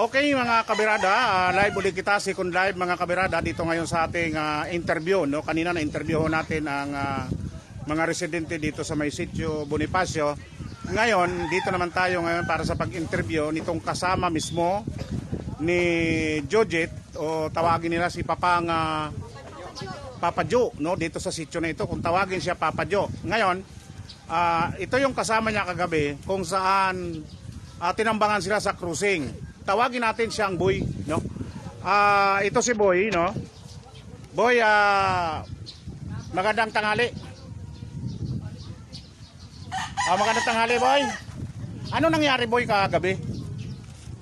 Okay mga kabirada, ah, live ulit kita, second live mga kabirada dito ngayon sa ating ah, interview. No? Kanina na interview natin ang ah, mga residente dito sa may sitio Bonifacio. Ngayon, dito naman tayo ngayon para sa pag-interview nitong kasama mismo ni Jojit o tawagin nila si Papang ah, Papa Joe, no? dito sa sitio na ito kung tawagin siya Papa Joe. Ngayon, ah, ito yung kasama niya kagabi kung saan ah, tinambangan sila sa cruising. Tawagin natin siyang Boy, no? Ah, ito si Boy, no? Boy, ah magandang tanghali. Ah, magandang tanghali, Boy. Ano nangyari, Boy, kagabi?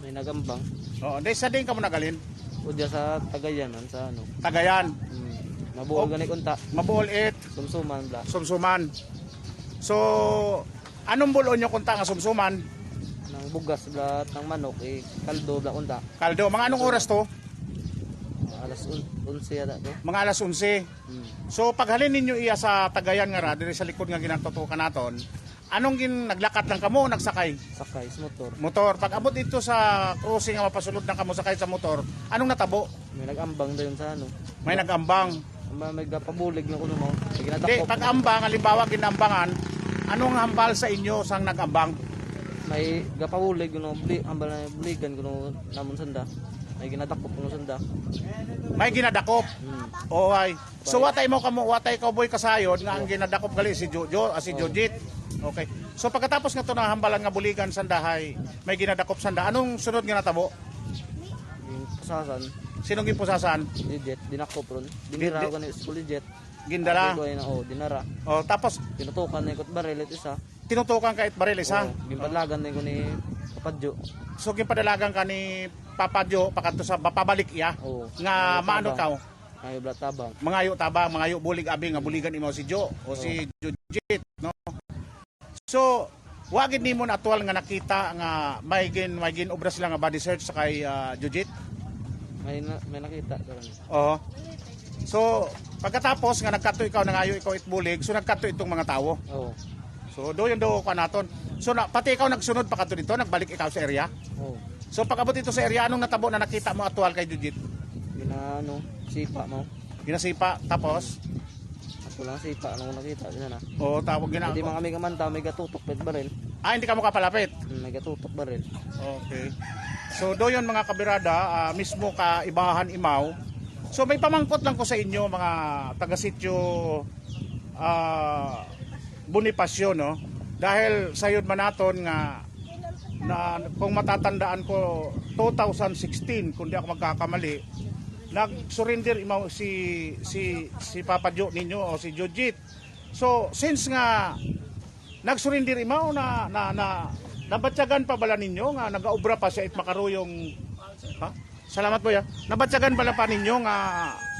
May nagambang. Oo, oh, sa din ka mo nagalin. O diya sa Tagayanan, sa ano. Tagayan, Hmm. Mabuol Oh. gani kunta. mabuol it, Sumsuman bla. sumsuman. So, anong bulon nyo kunta nga sumsuman? Nang bugas bla ng manok eh kaldo bla kunta. Kaldo, mga anong oras to? Alas un 11 yata to. Mga alas 11. Hmm. So paghalin ninyo iya sa Tagayan nga ra diri sa likod nga ginatutukan naton, anong gin naglakat lang kamo o nagsakay? Sakay sa motor. Motor. Pag abot dito sa cruising nga mapasulod na kamo sakay sa motor, anong natabo? May nagambang dayon sa ano. May nagambang. Amba may gapabulig na kuno mo. Na Di, pag ambang, halimbawa ginambangan, anong hambal sa inyo sang nagambang? May gapabulig kuno bli ambal na buligan kuno namon sanda. May ginatakop kuno sanda. May ginadakop. Hmm. O ay. So watay mo kamo, watay cowboy kasayod nga ang ginadakop gali si Jojo, ah, si Jojit. Okay. So pagkatapos nga to na hambalan nga buligan sandahay, may ginadakop sanda. Anong sunod nga natabo? Yung kasasan, Sinong gipusasan? legit dinakop ron. Dinira Di- ko ni school. Ko na oh, dinara. O tapos Tinutukan na ikot baril isa. Tinutukan ka it baril isa. Oh, ginpadlagan na ko ni Kapadyo. So ginpadalagan ka ni Papa Jo pakato sa papabalik iya Oh, nga Ayaw maano tabang. ka Ayaw blat tabang. mangayo tabang mangayo bulig abi nga buligan imo si Jo o si Jujit no. So wagid nimo na actual nga nakita nga may gin may gin obra sila nga body search sa kay ah, Jujit. May, na, may nakita. karon. Oo. So pagkatapos nga nagkato ikaw nangayo ikaw itbulig so nagkato itong mga tawo. Oh. So do yung do ka naton. So na, pati ikaw nagsunod pa kadto dito nagbalik ikaw sa area. Oh. So pag abot dito sa area anong natabo na nakita mo actual kay Jujit? Gina ano, sipa mo. Ginasipa tapos Ako lang sipa ano nakita din na. o tawag gina Hindi mga may kamanta may gatutok pet baril. Ah hindi ka mo kapalapit. Hmm, May gatutok baril. Okay. So do yon mga kabirada ah, mismo ka ibahan imaw. So may pamangkot lang ko sa inyo mga taga sitio ah Bonifacio no. Dahil sayod manaton nga na kung matatandaan ko 2016 kung di ako magkakamali nag-surrender imaw si si si Papa Jo ninyo o si Jojit. So since nga nag-surrender imaw na na na nabatyagan pa bala ninyo nga nagaobra pa siya it makaruyong ha? Salamat po ya. Nabatyagan bala pa ninyo nga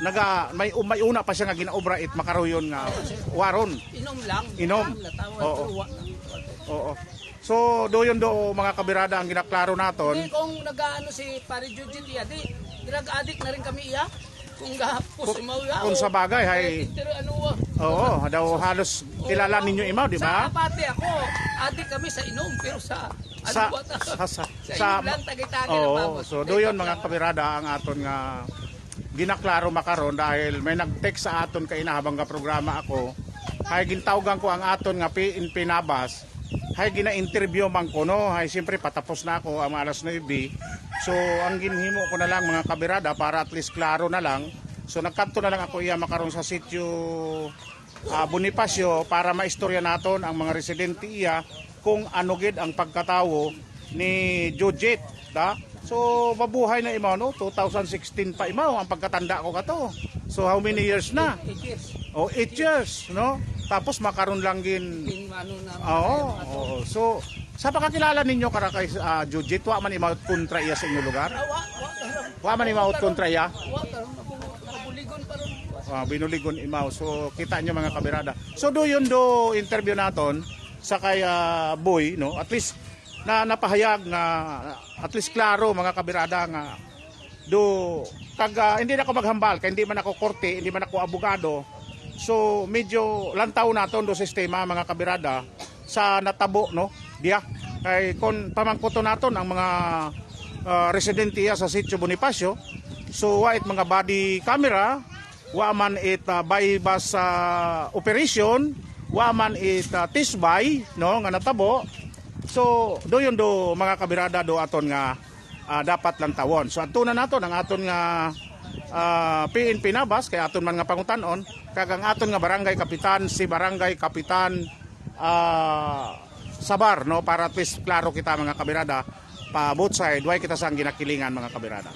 naga may may una pa siya nga ginaobra it makaruyon nga waron. Inom lang. Inom. Oo. Oo. So do yun do mga kabirada ang ginaklaro naton. Hindi kung nag-ano si Pare Jujit iya, di drug-addict na rin kami iya. Kung gahapos mo iya. Kung sa bagay hay Pero ano. Oo, daw halos kilala ninyo imaw, di ba? Sa apate ako, addict kami sa inom. Pero sa ano Sa ba? sa sa, Sa sa lang, tagay-tagay babot. so do yun mga kabirada ang aton nga ginaklaro makaron dahil may nag-text sa aton kay habang ga programa ako. Hay gintawgan ko ang aton nga PIN pinabas. Hay gina-interview man ko no. Hay siyempre patapos na ako ang alas 9. So ang ginhimo ko na lang mga kabirada para at least klaro na lang. So nagkanto na lang ako iya makaron sa sitio ah, Bonifacio para maistorya naton ang mga residente iya kung ano gid ang pagkatawo ni Jojit ta so mabuhay na imaw no? 2016 pa imaw ang pagkatanda ko kato so how many years na? Eight years. oh 8 years no? Tapos makaron lang gin In ano na. oo oo. so sa pakakilala ninyo kara kay uh, Jojit wa man imaw kontra iya sa inyong lugar? Ah, wa man imaw kontra iya rin. Ah, binuligon imaw. So kita nyo mga kabirada. So do yun do interview naton sa kay ah, Boy no. At least na napahayag nga at least klaro mga kabirada nga do kag ah, hindi na ako maghambal kay hindi man ako korte, hindi man ako abogado. So medyo lantaw naton do sistema mga kabirada sa natabo no. Diya kay kon pamangkoto naton ang mga ah, residente sa sitio Bonifacio. So wa it mga body camera, wa man it uh, by bus ah, operation, wa man it uh, tisbay no nga natabo. So doyon do mga kabirada do aton nga ah, dapat lang tawon. So adto na naton ang aton nga ah, PNP Nabas kay aton man nga pangutanon kagang aton nga barangay kapitan si barangay kapitan ah, Sabar no para at least klaro kita mga kabirada pa both side why kita sang ginakilingan mga kabirada.